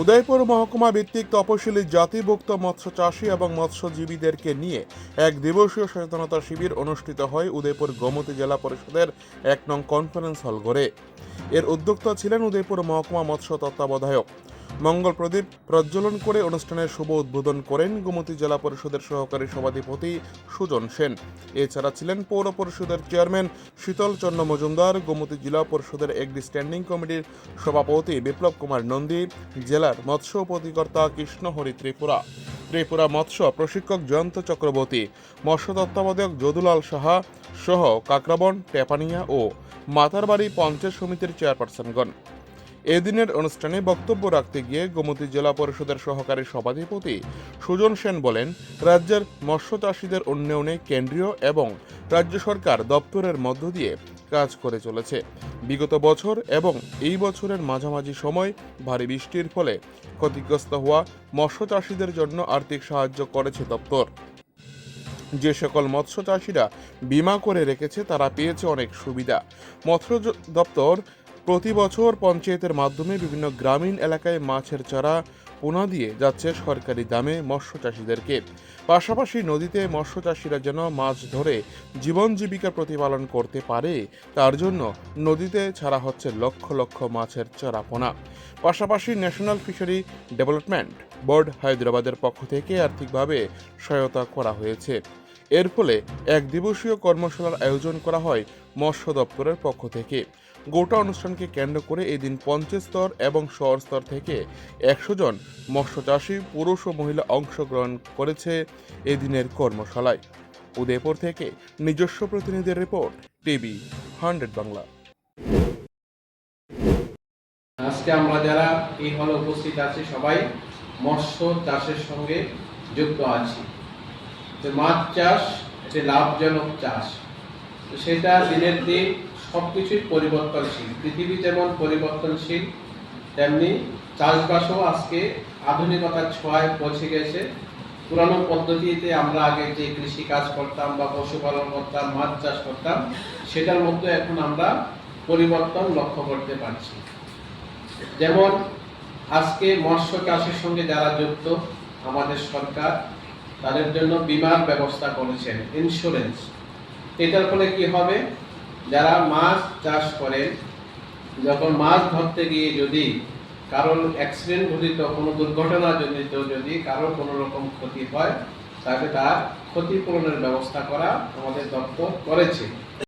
উদয়পুর মহকুমা ভিত্তিক তপশিলি জাতিভুক্ত মৎস্য চাষী এবং মৎস্যজীবীদেরকে নিয়ে এক দিবসীয় সচেতনতা শিবির অনুষ্ঠিত হয় উদয়পুর গোমতী জেলা পরিষদের এক নং কনফারেন্স হল ঘরে। এর উদ্যোক্তা ছিলেন উদয়পুর মহকুমা মৎস্য তত্ত্বাবধায়ক। মঙ্গল প্রদীপ প্রজ্বলন করে অনুষ্ঠানের শুভ উদ্বোধন করেন গোমতী জেলা পরিষদের সহকারী সভাধিপতি সুজন সেন। এছাড়া ছিলেন পৌর পরিষদের চেয়ারম্যান শীতল চন্দ্র মজুমদার, গোমতী জেলা পরিষদের একটি স্ট্যান্ডিং কমিটির সভাপতি বিপ্লব কুমার নন্দী, জেলার মৎস্য উপধিকর্তা কৃষ্ণহরি ত্রিপুরা। ত্রিপুরা মৎস্য প্রশিক্ষক জয়ন্ত চক্রবর্তী, মৎস্য তত্ত্বাবধায়ক যদুলাল সাহা সহ কাকরাবন, টেপানিয়া ও মাতারবাড়ি পঞ্চায়েত সমিতির চেয়ারপারসনগণ এদিনের অনুষ্ঠানে বক্তব্য রাখতে গিয়ে গোমতী জেলা পরিষদের সহকারী সভাধিপতি সুজন সেন বলেন, রাজ্যের মৎস্য চাষিদের উন্নয়নে কেন্দ্রীয় এবং রাজ্য সরকার দপ্তরের মধ্য দিয়ে কাজ করে চলেছে। বিগত বছর এবং এই বছরের মাঝামাঝি সময় ভারী বৃষ্টির ফলে ক্ষতিগ্রস্ত হওয়া মৎস্য চাষীদের জন্য আর্থিক সাহায্য করেছে দপ্তর। যে সকল মৎস্য চাষিরা বিমা করে রেখেছে, তারা পেয়েছে অনেক সুবিধা। মৎস্য দপ্তর প্রতি বছর পঞ্চায়েতের মাধ্যমে বিভিন্ন গ্রামীণ এলাকায় মাছের চারা পোনা দিয়ে যাচ্ছে সরকারি দামে মৎস্য চাষিদেরকে। পাশাপাশি নদীতে মৎস্য চাষিরা যেন মাছ ধরে জীবন জীবিকা প্রতিপালন করতে পারে, তার জন্য নদীতে ছাড়া হচ্ছে লক্ষ লক্ষ মাছের চারা পোনা। পাশাপাশি ন্যাশনাল ফিশারি ডেভেলপমেন্ট বোর্ড হায়দ্রাবাদের পক্ষ থেকে আর্থিকভাবে সহায়তা করা হয়েছে। এর ফলে এক দিবসীয় কর্মশালার আয়োজন করা হয় মৎস্য দপ্তরের পক্ষ থেকে। গোটা অনুষ্ঠানকে কেন্দ্র করে এদিন পঞ্চায়েত স্তর এবং শহর স্তর থেকে একশো জন মৎস্য চাষী পুরুষ ও মহিলা অংশগ্রহণ করেছে এদিনের কর্মশালায়। উদয়পুর থেকে নিজস্ব প্রতিনিধির রিপোর্ট, টিভি হান্ড্রেড বাংলা। আজকে আমরা যারা এই হলে উপস্থিত আছি সবাই মৎস্য চাষের সঙ্গে যুক্ত আছি। যে মাছ চাষ একটি লাভজনক চাষ সেটা দিনের দিন সব কিছুই পরিবর্তনশীল। পৃথিবী যেমন পরিবর্তনশীল, তেমনি চাষবাসও আজকে আধুনিকতার ছোঁয়ায় পৌঁছে গেছে। পুরানো পদ্ধতিতে আমরা আগে যে কৃষি কাজ করতাম বা পশুপালন করতাম, মাছ চাষ করতাম, সেটার মধ্যে এখন আমরা পরিবর্তন লক্ষ্য করতে পারছি। যেমন আজকে মৎস্য চাষের সঙ্গে যারা যুক্ত, আমাদের সরকার তাদের জন্য বিমার ব্যবস্থা করেছেন ইন্স্যুরেন্স এটার ফলে কি হবে? যারা মাছ চাষ করে, যখন মাছ ধরতে গিয়ে যদি কারোর অ্যাক্সিডেন্ট ঘটিত, কোনো দুর্ঘটনা জনিত যদি কারও কোনো রকম ক্ষতি হয় তাকে তার ক্ষতিপূরণের ব্যবস্থা করা আমাদের দপ্তর করেছে।